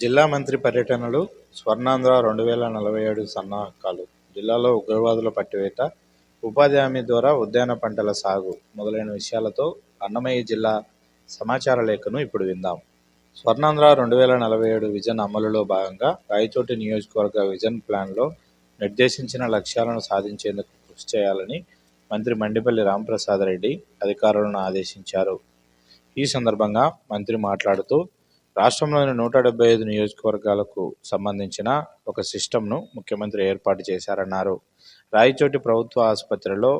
జిల్లా మంత్రి పర్యటనలు స్వర్ణాంధ్ర రెండు వేల నలభై ఏడు సన్నాహకాలు జిల్లాలో ఉగ్రవాదుల పట్టివేత ఉపాధి హామీ ద్వారా ఉద్యాన పంటల సాగు మొదలైన విషయాలతో అన్నమయ్య జిల్లా సమాచార లేఖను ఇప్పుడు విందాం. స్వర్ణాంధ్ర రెండు వేల నలభై ఏడు విజన్ అమలులో భాగంగా రాయచోటి నియోజకవర్గ విజన్ ప్లాన్లో నిర్దేశించిన లక్ష్యాలను సాధించేందుకు కృషి చేయాలని మంత్రి మండిపల్లి రామప్రసాద్ రెడ్డి అధికారులను ఆదేశించారు. ఈ సందర్భంగా మంత్రి మాట్లాడుతూ రాష్ట్రంలోని నూట డెబ్బై ఐదు నియోజకవర్గాలకు సంబంధించిన ఒక సిస్టమ్ను ముఖ్యమంత్రి ఏర్పాటు చేశారన్నారు. రాయచోటి ప్రభుత్వ ఆసుపత్రిలో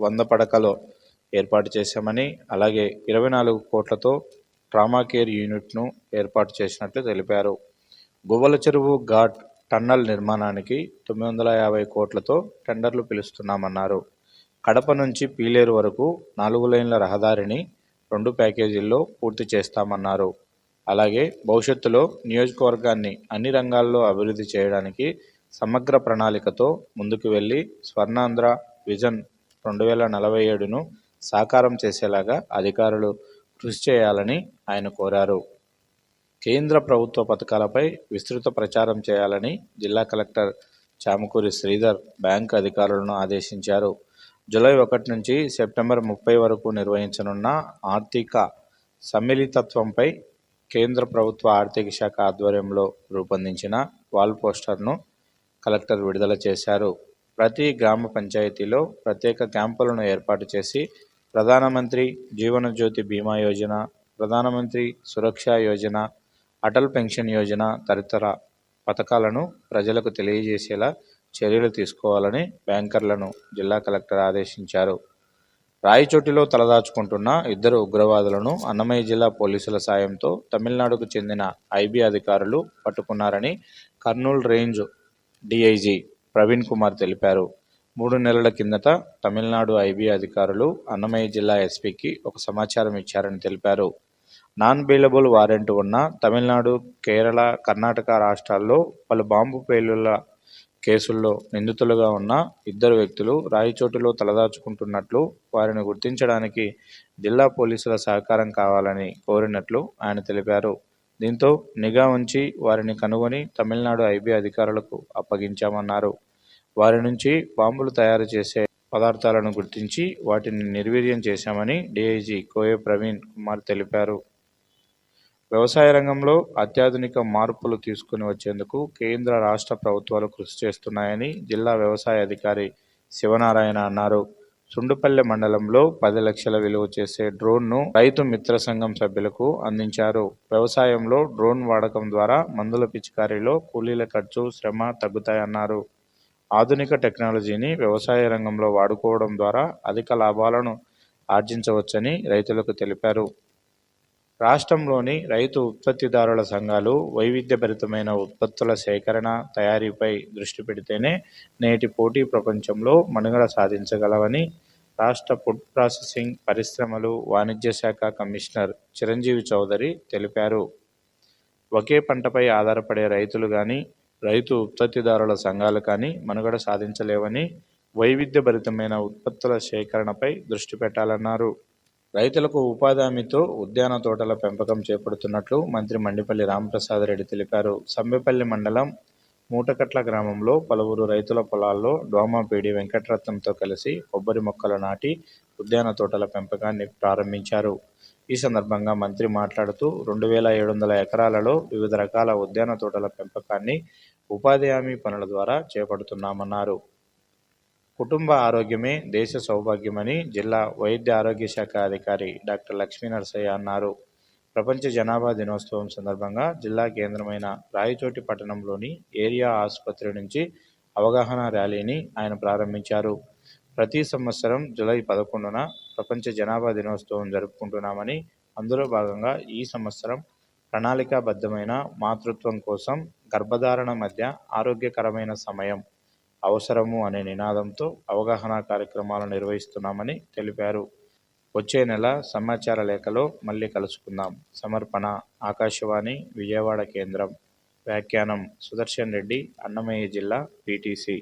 వంద పడకలు ఏర్పాటు చేశామని అలాగే ఇరవై నాలుగు కోట్లతో ట్రామా కేర్ యూనిట్ను ఏర్పాటు చేసినట్లు తెలిపారు. గువ్వల చెరువు ఘాట్ టన్నల్ నిర్మాణానికి తొమ్మిది వందల యాభై కోట్లతో టెండర్లు పిలుస్తున్నామన్నారు. కడప నుంచి పీలేరు వరకు నాలుగు లైన్ల రహదారిని రెండు ప్యాకేజీల్లో పూర్తి చేస్తామన్నారు. అలాగే భవిష్యత్తులో నియోజకవర్గాన్ని అన్ని రంగాల్లో అభివృద్ధి చేయడానికి సమగ్ర ప్రణాళికతో ముందుకు వెళ్ళి స్వర్ణాంధ్ర విజన్ రెండు వేల నలభై ఏడును సాకారం చేసేలాగా అధికారులు కృషి చేయాలని ఆయన కోరారు. కేంద్ర ప్రభుత్వ పథకాలపై విస్తృత ప్రచారం చేయాలని జిల్లా కలెక్టర్ చామకూరి శ్రీధర్ బ్యాంక్ అధికారులను ఆదేశించారు. జూలై ఒకటి నుంచి సెప్టెంబర్ ముప్పై వరకు నిర్వహించనున్న ఆర్థిక సమ్మిళితత్వంపై కేంద్ర ప్రభుత్వ ఆర్థిక శాఖ ఆధ్వర్యంలో రూపొందించిన వాల్ పోస్టర్ను కలెక్టర్ విడుదల చేశారు. ప్రతి గ్రామ పంచాయతీలో ప్రత్యేక క్యాంపులను ఏర్పాటు చేసి ప్రధానమంత్రి జీవన జ్యోతి బీమా యోజన ప్రధానమంత్రి సురక్ష యోజన అటల్ పెన్షన్ యోజన తదితర పథకాలను ప్రజలకు తెలియజేసేలా చర్యలు తీసుకోవాలని బ్యాంకర్లను జిల్లా కలెక్టర్ ఆదేశించారు. రాయచోటిలో తలదాచుకుంటున్న ఇద్దరు ఉగ్రవాదులను అన్నమయ్య జిల్లా పోలీసుల సాయంతో తమిళనాడుకు చెందిన ఐబీ అధికారులు పట్టుకున్నారని కర్నూలు రేంజ్ డిఐజీ ప్రవీణ్ కుమార్ తెలిపారు. మూడు నెలల కిందట తమిళనాడు ఐబీ అధికారులు అన్నమయ్య జిల్లా ఎస్పీకి ఒక సమాచారం ఇచ్చారని తెలిపారు. నాన్ బెయిలబుల్ వారెంట్ ఉన్న తమిళనాడు కేరళ కర్ణాటక రాష్ట్రాల్లో పలు బాంబు పేలుళ్ళ కేసుల్లో నిందితులుగా ఉన్న ఇద్దరు వ్యక్తులు రాయచోటిలో తలదాచుకుంటున్నట్లు వారిని గుర్తించడానికి జిల్లా పోలీసుల సహకారం కావాలని కోరినట్లు ఆయన తెలిపారు. దీంతో నిఘా ఉంచి వారిని కనుగొని తమిళనాడు ఐబీ అధికారులకు అప్పగించామన్నారు. వారి నుంచి బాంబులు తయారు చేసే పదార్థాలను గుర్తించి వాటిని నిర్వీర్యం చేశామని డీఐజీ కోయ ప్రవీణ్ కుమార్ తెలిపారు. వ్యవసాయ రంగంలో అత్యాధునిక మార్పులు తీసుకుని వచ్చేందుకు కేంద్ర రాష్ట్ర ప్రభుత్వాలు కృషి చేస్తున్నాయని జిల్లా వ్యవసాయ అధికారి శివనారాయణ అన్నారు. సుండుపల్లె మండలంలో పది లక్షల విలువ చేసే డ్రోన్ను రైతు మిత్ర సంఘం సభ్యులకు అందించారు. వ్యవసాయంలో డ్రోన్ వాడకం ద్వారా మందుల పిచికారీలో కూలీల ఖర్చు శ్రమ తగ్గుతాయన్నారు. ఆధునిక టెక్నాలజీని వ్యవసాయ రంగంలో వాడుకోవడం ద్వారా అధిక లాభాలను ఆర్జించవచ్చని రైతులకు తెలిపారు. రాష్ట్రంలోని రైతు ఉత్పత్తిదారుల సంఘాలు వైవిధ్యభరితమైన ఉత్పత్తుల సేకరణ తయారీపై దృష్టి పెడితేనే నేటి పోటీ ప్రపంచంలో మనుగడ సాధించగలవని రాష్ట్ర ఫుడ్ ప్రాసెసింగ్ పరిశ్రమలు వాణిజ్య శాఖ కమిషనర్ చిరంజీవి చౌదరి తెలిపారు. ఒకే పంటపై ఆధారపడే రైతులు కానీ రైతు ఉత్పత్తిదారుల సంఘాలు కానీ మనుగడ సాధించలేవని వైవిధ్యభరితమైన ఉత్పత్తుల సేకరణపై దృష్టి పెట్టాలన్నారు. రైతులకు ఉపాధి హామీతో ఉద్యాన తోటల పెంపకం చేపడుతున్నట్లు మంత్రి మండిపల్లి రామప్రసాద్ రెడ్డి తెలిపారు. సంబెపల్లి మండలం మూటకట్ల గ్రామంలో పలువురు రైతుల పొలాల్లో డోమాపీడి వెంకటరత్నంతో కలిసి కొబ్బరి మొక్కలు నాటి ఉద్యాన తోటల పెంపకాన్ని ప్రారంభించారు. ఈ సందర్భంగా మంత్రి మాట్లాడుతూ రెండు వేల ఏడు వందల ఎకరాలలో వివిధ రకాల ఉద్యాన తోటల పెంపకాన్ని ఉపాధి హామీ పనుల ద్వారా చేపడుతున్నామన్నారు. కుటుంబ ఆరోగ్యమే దేశ సౌభాగ్యమని జిల్లా వైద్య ఆరోగ్య శాఖ అధికారి డాక్టర్ లక్ష్మీ నరసయ్య అన్నారు. ప్రపంచ జనాభా దినోత్సవం సందర్భంగా జిల్లా కేంద్రమైన రాయచోటి పట్టణంలోని ఏరియా ఆసుపత్రి నుంచి అవగాహన ర్యాలీని ఆయన ప్రారంభించారు. ప్రతి సంవత్సరం జూలై పదకొండున ప్రపంచ జనాభా దినోత్సవం జరుపుకుంటున్నామని అందులో భాగంగా ఈ సంవత్సరం ప్రణాళికాబద్ధమైన మాతృత్వం కోసం గర్భధారణ మధ్య ఆరోగ్యకరమైన సమయం అవసరము అనే నినాదంతో అవగాహన కార్యక్రమాలు నిర్వహిస్తున్నామని తెలిపారు. వచ్చే నెల సమాచార లేఖలో మళ్ళీ కలుసుకుందాం. సమర్పణ ఆకాశవాణి విజయవాడ కేంద్రం. వ్యాఖ్యానం సుదర్శన్ రెడ్డి అన్నమయ్య జిల్లా పీటీసీ.